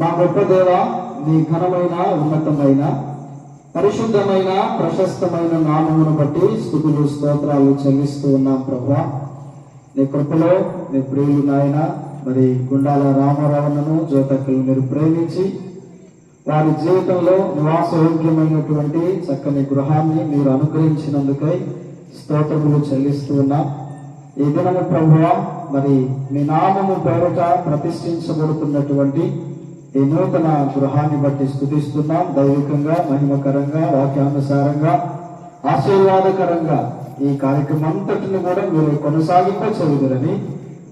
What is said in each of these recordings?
మా గొప్ప దేవ నీ ఘనమైన ఉన్నతమైన పరిశుద్ధమైన ప్రశస్తమైన నామమును బట్టి స్థుతులు స్తోత్రాలు చెల్లిస్తూ ఉన్నాం ప్రభా నీ కృపలో నీ ప్రియులు నాయన మరి గుండాల రామారావును జ్యోతకులు మీరు ప్రేమించి వారి జీవితంలో నివాసయోగ్యమైనటువంటి చక్కని గృహాన్ని మీరు అనుగ్రహించినందుకై స్తోత్రములు చెల్లిస్తూ ఉన్నాం. ఈ దినము ప్రభువ మరి మీ నామము పేరట ప్రతిష్ఠించబడుతున్నటువంటి ఈ నూతన గృహాన్ని బట్టి స్థుతిస్తున్నాం. దైవికంగా మహిమకరంగా వాక్యానుసారంగా ఆశీర్వాదకరంగా ఈ కార్యక్రమం అంతటిని కూడా మీరు కొనసాగింప చదువురని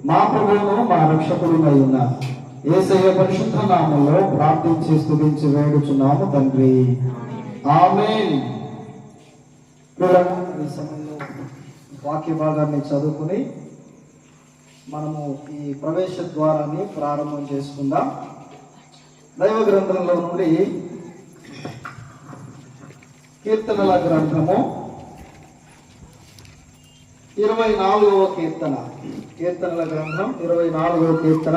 మా ప్రభువును మా రక్షకుడునై ఉన్న ఏసయ్య పరిశుద్ధ నామంలో ప్రార్థించి స్థుతించి వేడుచున్నాము తండ్రి. ఆమె ఈ సమయంలో వాక్య భాగాన్ని చదువుకుని మనము ఈ ప్రవేశ ద్వారాన్ని ప్రారంభం చేసుకుందాం. దైవ గ్రంథంలో నుండి కీర్తనల గ్రంథము ఇరవై నాలుగవ కీర్తన. కీర్తనల గ్రంథం ఇరవై నాలుగవ కీర్తన.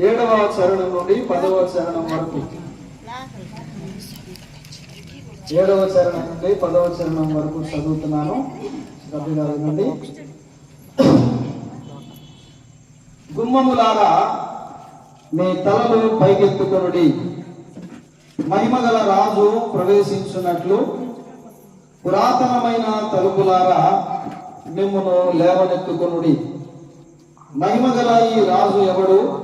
ఏడవ చరణం నుండి పదవ చరణం వరకు. ఏడవ చరణం నుండి పదవ చరణం వరకు చదువుతున్నాను. శ్రద్ధగా వినండి గుమ్మములారా మీ తలలు పైకెత్తుకొనుడి. మహిమగల రాజు ప్రవేశించున్నట్లు పురాతనమైన తలుపులారా మిమ్మను లేవనెత్తుకొనుడి. మహిమగల ఈ రాజు ఎవడు?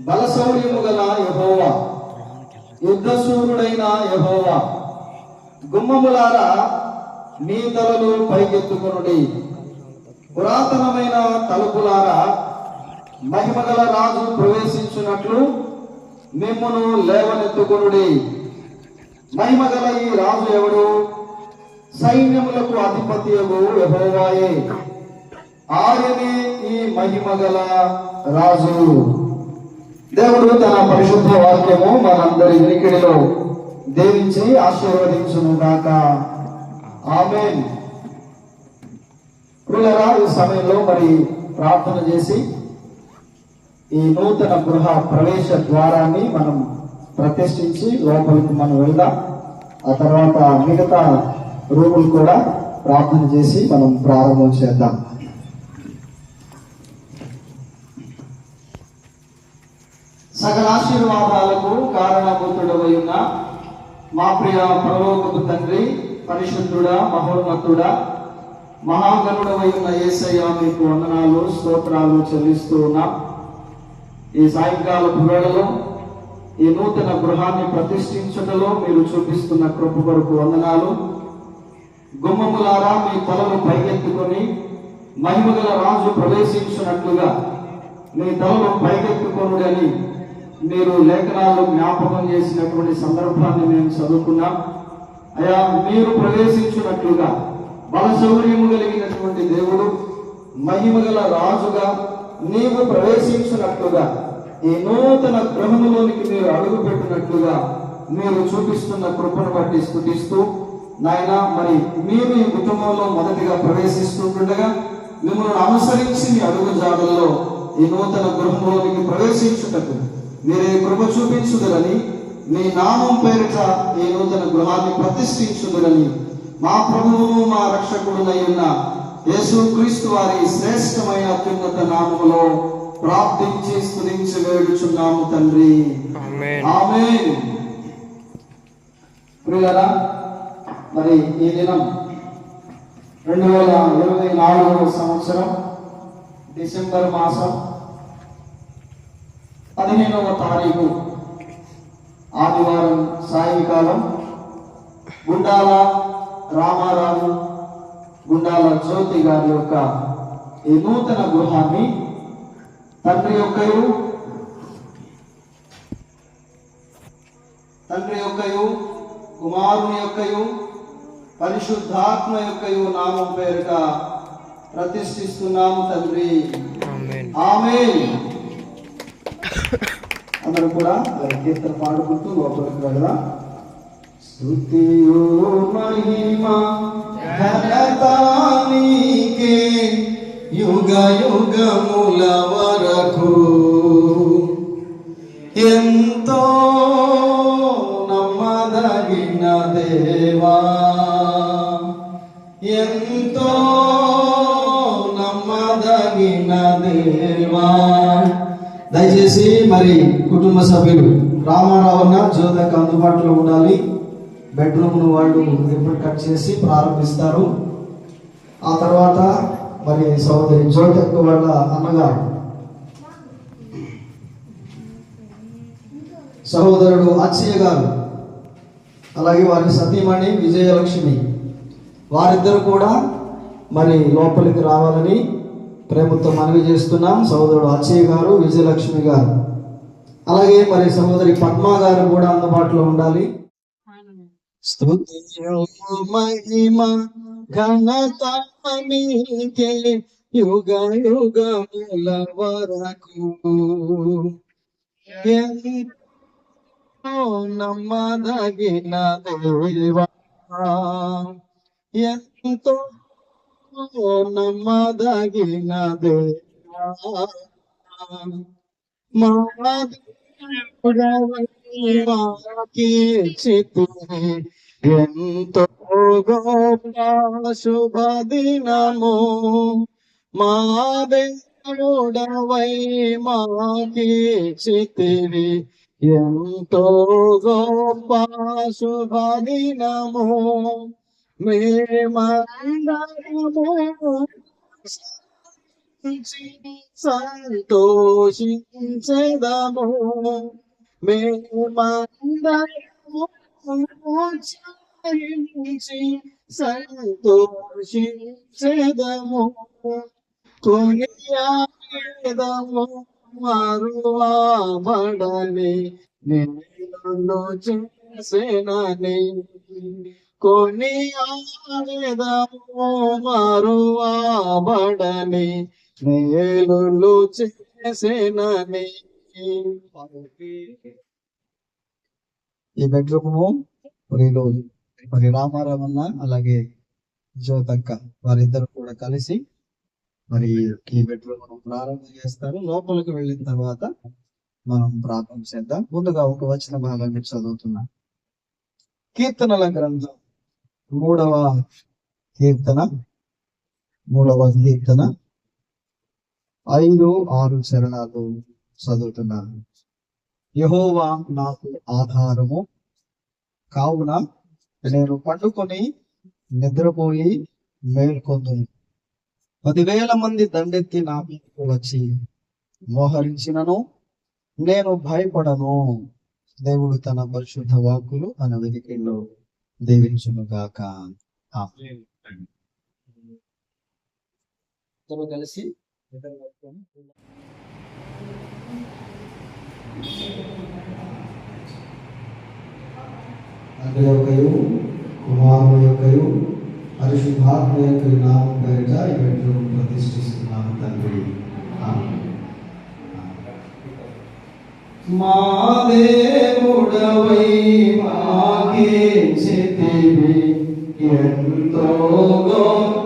బలశౌర్యము గల యహోవా. యుద్ధశూరుడైన యహోవా. గుమ్మములారా మీ తలలు పైకెత్తుకొనుడి. పురాతనమైన తలుపులారా మహిమగల రాజు ప్రవేశించున్నట్లు మిమ్మను లేవనెత్తుకునుడి. మహిమగల ఈ రాజు ఎవడు? సైన్యములకు అధిపతి యహోవాయే. ఆయనే ఈ మహిమగల రాజు. దేవుడు తన పరిశుద్ధ వాక్యము మనందరి వినికిడిలో దేవించి ఆశీర్వదించును గాక ఆమె ప్రియులరా ఈ సమయంలో మరి ప్రార్థన చేసి ఈ నూతన గృహ ప్రవేశ ద్వారాన్ని మనం ప్రతిష్ఠించి లోపలికి మనం వెళ్దాం. ఆ తర్వాత మిగతా రూములు కూడా ప్రార్థన చేసి మనం ప్రారంభం చేద్దాం. సకల ఆశీర్వాదాలకు కారణభూతుడవై ఉన్న మా ప్రియ పరలోకపు తండ్రి పరిశుద్ధుడా మహోన్నతుడా మహాగణుడవై ఉన్న ఏసయ్య మీకు వందనాలు స్తోత్రాలు చెల్లిస్తూ ఉన్నాం. ఈ సాయంకాలపు వేళలో ఈ నూతన గృహాన్ని ప్రతిష్ఠించటలో మీరు చూపిస్తున్న కృప కొరకు వందనాలు. గుమ్మములారా మీ తలను పైకెత్తుకొని మహిమగల రాజు ప్రవేశించినట్లుగా మీ తలను పైకెత్తుకొనుడని మీరు లేఖనాలు జ్ఞాపకం చేసినటువంటి సందర్భాన్ని మేము చదువుకున్నాం. అయా మీరు ప్రవేశించినట్లుగా బలశౌర్యము కలిగినటువంటి దేవుడు మహిమగల రాజుగా నీవు ప్రవేశించినట్లుగా ఈ నూతన గృహములోనికి మీరు అడుగు పెట్టినట్లుగా మీరు చూపిస్తున్న కృపను బట్టి స్థుతిస్తూ నాయన మరి మీరు ఈ కుటుంబంలో మొదటిగా ప్రవేశిస్తుండగా మిమ్మల్ని అనుసరించి మీ అడుగు జాడల్లో ఈ నూతన గృహంలోనికి ప్రవేశించుటకు మీరే కృప చూపించుదరని మీ నామం పేరిట ఈ నూతన గృహాన్ని ప్రతిష్ఠించుదరని మా ప్రభువును మా రక్షకుడునై ఉన్న యేసు క్రీస్తు వారి శ్రేష్టమైన అత్యున్నత నామములో ప్రార్థించి స్తుతించి వేడుచున్నాము తండ్రి. ఆమేన్. ఆమేన్. ప్రియులరా మరి ఈ దినం రెండు వేల ఇరవై నాలుగవ సంవత్సరం డిసెంబర్ మాసం పదిహేనవ తారీఖు ఆదివారం సాయంకాలం గుండాల రామారావు గుండాల జ్యోతి గారి యొక్క ఈ నూతన గృహాన్ని తండ్రి యొక్కయు తండ్రి యొక్కయు కుమారుని యొక్కయు పరిశుద్ధాత్మ యొక్కయు నామం పేరిట ప్రతిష్ఠిస్తున్నాము తండ్రి. ఆమె అందరూ కూడా కీర్తన పాడుకుంటూ లోపలికి వెళ్దాం. స్తుతియో మహిమా ఘనత నీకే యుగ యుగముల వరకు ఎంతో నమ్మదగిన దేవా ఎంతో నమ్మదగిన దేవా దయచేసి మరి కుటుంబ సభ్యులు రామారావు అన్న జ్యోతకు అందుబాటులో ఉండాలి. బెడ్రూమ్ను వాళ్ళు రిబ్బన్ కట్ చేసి ప్రారంభిస్తారు. ఆ తర్వాత మరి సోదరి జ్యోతకు వాళ్ళ అన్నగారు. సహోదరుడు అచ్చయ్య గారు అలాగే వారి సతీమణి విజయలక్ష్మి వారిద్దరు కూడా మరి లోపలికి రావాలని ప్రేమతో మనవి చేస్తున్నాం. సహోదరుడు అచ్చయ్య గారు విజయలక్ష్మి గారు. అలాగే మరి సహోదరి పద్మ గారు కూడా అందుబాటులో ఉండాలి. స్తుతి మహిమ ఘనత నీకే యుగ యుగముల వరకు ఎంతో నమ్మదగిన దేవా ఎంతో నమ్మదగిన దేవా మాకీర్చితివి ఎంతో గొప్ప శుభ దినము మా దేవుడవై మాకీర్చితివి ఎంతో గొప్ప శుభ దినము మేమందరము సంతోషించదము మేమందరము సంతోషించదము కొనియాడము మరువబడని నేను చేసేనని కొనియాడము మరువబడని నేలు చేసేనని ఈ బెడ్రూమ్ మరి ఈరోజు మరి రామారావన్న అలాగే జ్యోతక్క వారిద్దరు కూడా కలిసి మరి ఈ బెడ్రూమ్ ప్రారంభం చేస్తారు. లోపలికి వెళ్ళిన తర్వాత మనం ప్రారంభం చేద్దాం. ముందుగా ఒక వచ్చిన భాగాన్ని చదువుతున్నాం కీర్తనల గ్రంథం మూడవ కీర్తన మూడవ కీర్తన. ఐదు ఆరు చరణాలు. చదువుతున్నాను. యహోవా నాకు ఆధారము. కావున నేను పండుకొని నిద్రపోయి మేల్కొందును. పదివేల మంది దండెత్తి నా మీదకు వచ్చి మోహరించినను. నేను భయపడను. దేవుడు తన పరిశుద్ధ వాక్కులు తన వెతికిలో దీవించును గాక. కలిసి తండ్రి యొక్కయు కుమారుడు యొక్కయు పరిశుద్ధాత్మ యొక్క నామం పేరిట ఈ బెడ్రూమ్ ప్రతిష్ఠిస్తున్నాము తండ్రి. మా దేవుడవై మాకించితివి ఎంతో గొప్ప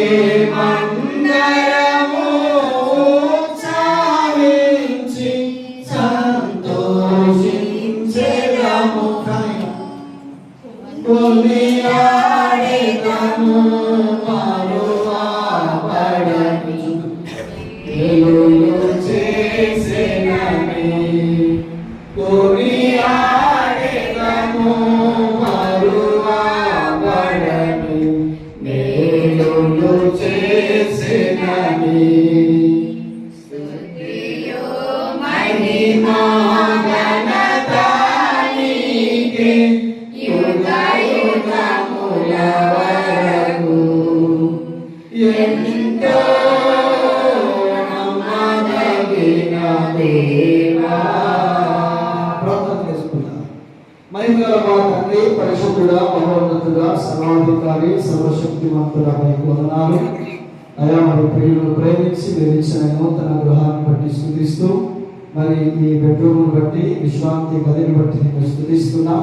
Deus. పరిశుద్ధుడా మహోన్నతుడా సర్వాధికారి సర్వశక్తివంతుడా మీకు వందనాలు. అయా మరి ప్రియులు ప్రేమించి విధించిన నూతన గృహాన్ని బట్టి స్థుతిస్తూ మరి ఈ బెడ్రూమ్ను బట్టి విశ్రాంతి గదిని బట్టి నేను స్థుతిస్తున్నాం.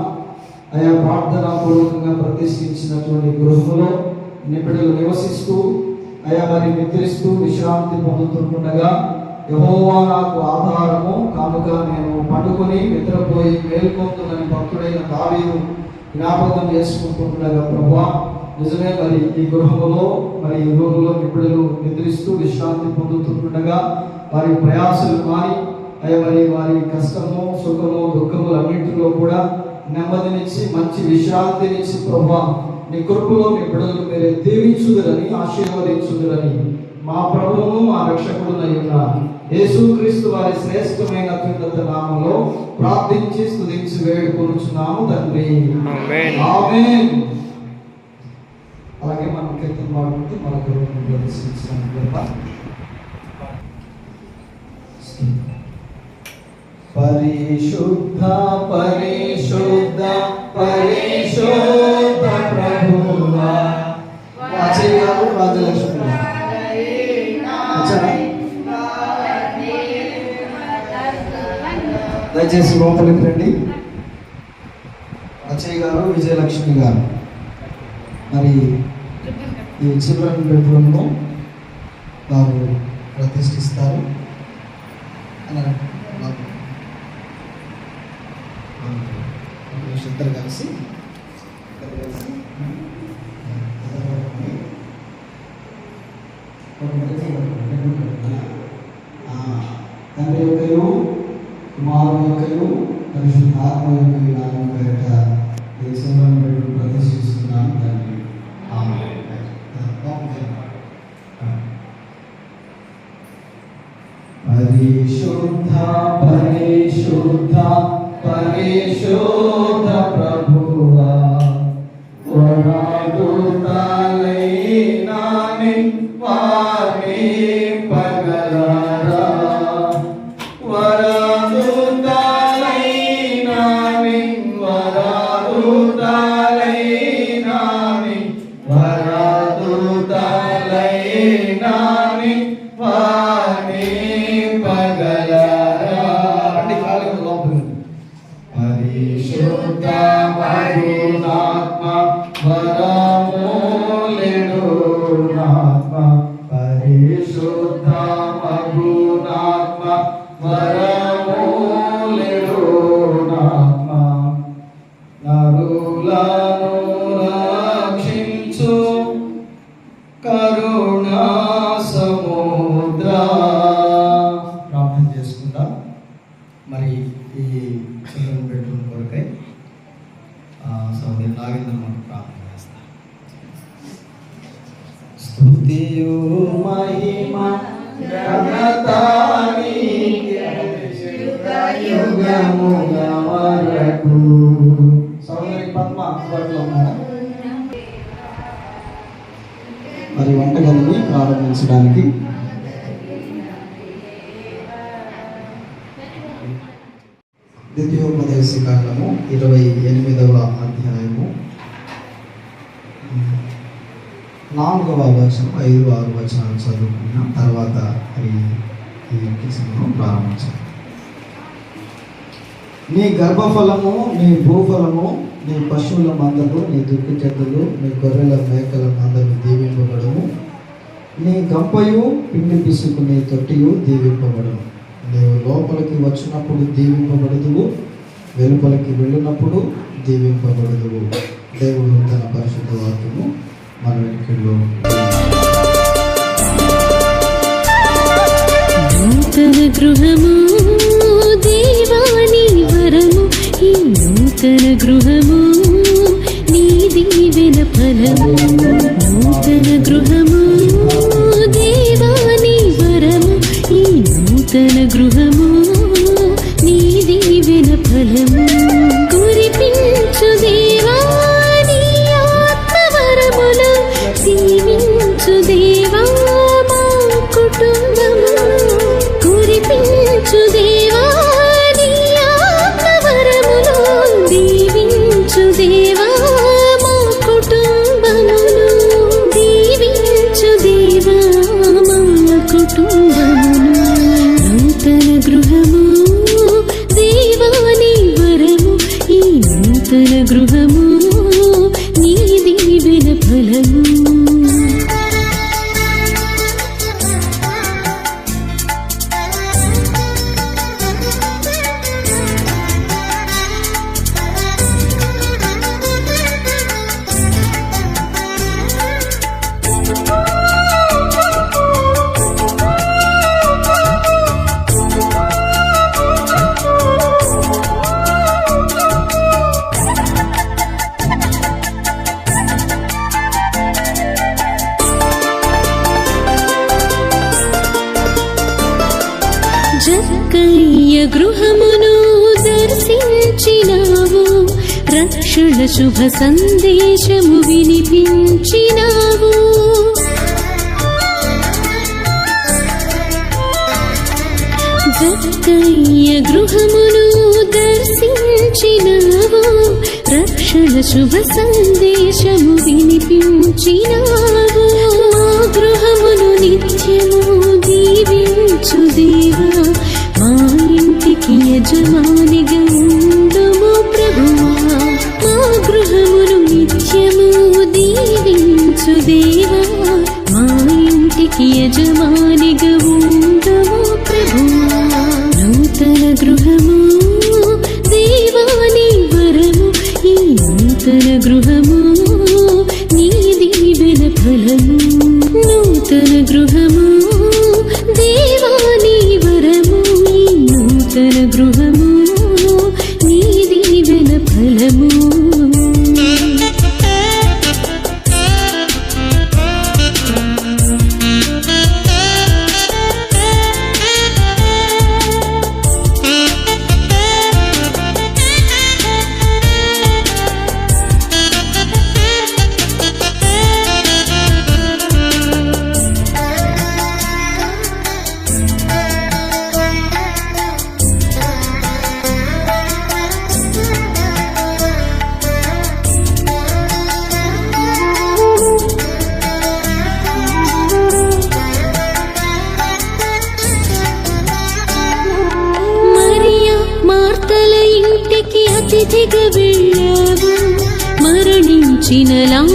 ఆయా ప్రార్థనాపూర్వకంగా ప్రతిష్ఠించినటువంటి గృహంలో నిపుణులు నివసిస్తూ అయా మరి నిద్రిస్తూ విశ్రాంతి పొందుతుండగా యహోవా నాకు ఆధారము. కానుక నేను పండుకొని నిద్రపోయి మేల్కొందునని భక్తుడైన దావీదు జ్ఞాపకం చేసుకుంటుండగా ప్రభా నిజమే మరి ఈ గృహములో మరి ఈ రూములో నిపుణులు నిద్రిస్తూ విశ్రాంతి పొందుతుండగా వారి ప్రయాసలు మాని అయ్యా మరి వారి కష్టము సుఖము దుఃఖములు అన్నింటిలో కూడా నెమ్మదినిచ్చి మంచి విశ్రాంతినిచ్చి ప్రభా నీ కృపలో మీ బిడ్డలు మీరే దీవించుదురని ఆశీర్వదించుదురని మా ప్రభువును మా రక్షకుడునైన యేసుక్రీస్తు వారి శ్రేష్టమైన అత్యున్నత నామంలో ప్రార్థించి స్తుతించి వేడుకొనుచున్నాము తండ్రి. ఆమేన్. అలాగే మనం కీర్తన పాడుకుంటూ మన గురువును పరిశుద్ధ పరిశుద్ధ పరిశుద్ధ ప్రభువా. గారు రాజలక్ష్మి. దయచేసి లోపలికి రండి. అజయ్ గారు విజయలక్ష్మి గారు. మరి ఈ చిల్డ్రన్ బెడ్రూమ్ను వారు ప్రతిష్ఠిస్తారు. అన్నారు. ఇద్దరు కలిసి తండ్రి యొక్కయు కుమారుని యొక్కయు పరిశుద్ధాత్మ యొక్కయు నామం పేరిట ఈ చిల్డ్రన్ బెడ్రూమ్ ప్రతిష్ఠిస్తున్నాను తండ్రి ఆమేన్. పరిశుద్ధ வாய் ఈ చిల్డ్రన్ బెడ్రూమ్ కొరకై సౌదరి నాగేంద్ర మనకు ప్రార్థన చేస్తాం స్తుతియు మహిమ ఘనత నీకే యుగముల వరకు సౌదరి పద్మ అందుబాటులో ఉన్నారా మరి వంటగదిని ప్రారంభించడానికి ద్వితీయోపదేశ కాలము ఇరవై ఎనిమిదవ అధ్యాయము. నాలుగవ వచనం ఐదు ఆరు వచనాలు చదువుకున్న తర్వాత ఈ ఈ కిచన్ను ప్రారంభించాలి. నీ గర్భఫలము నీ భూఫలము నీ పశువుల మందలు నీ దుక్కు నీ గొర్రెల మేకల మందలు దీవింపబడము నీ గంపయు పిండి పిసుకునే తొట్టియు దీవింపబడము నీవు లోపలికి వచ్చినప్పుడు దీవింపబడదువు. వెలుపలికి వెళ్ళినప్పుడు దీవింపబడదు దేవుడు తన పరిశుద్ధ వాక్యము మన వెనుకల్లో నూతన గృహము దేవాని వరము ఈ నూతన గృహము నీ దీవెన ఫలము. నూతన గృహము దేవాని వరము ఈ నూతన గృహము శుభ సందేశము వినిపించినావు. దత్తయ్య గృహమును దర్శించినావు. రక్షణ శుభ సందేశము వినిపించినావు. మా గృహమును నిత్యము దీవించు దేవా. మా ఇంటికి యజమాని ఉండుము ప్రభువా. నిత్యము దీవించు దేవా మా ఇంటికి యజమానిగా నూతన గృహము దేవాని వరము ఈ నూతన గృహము lắng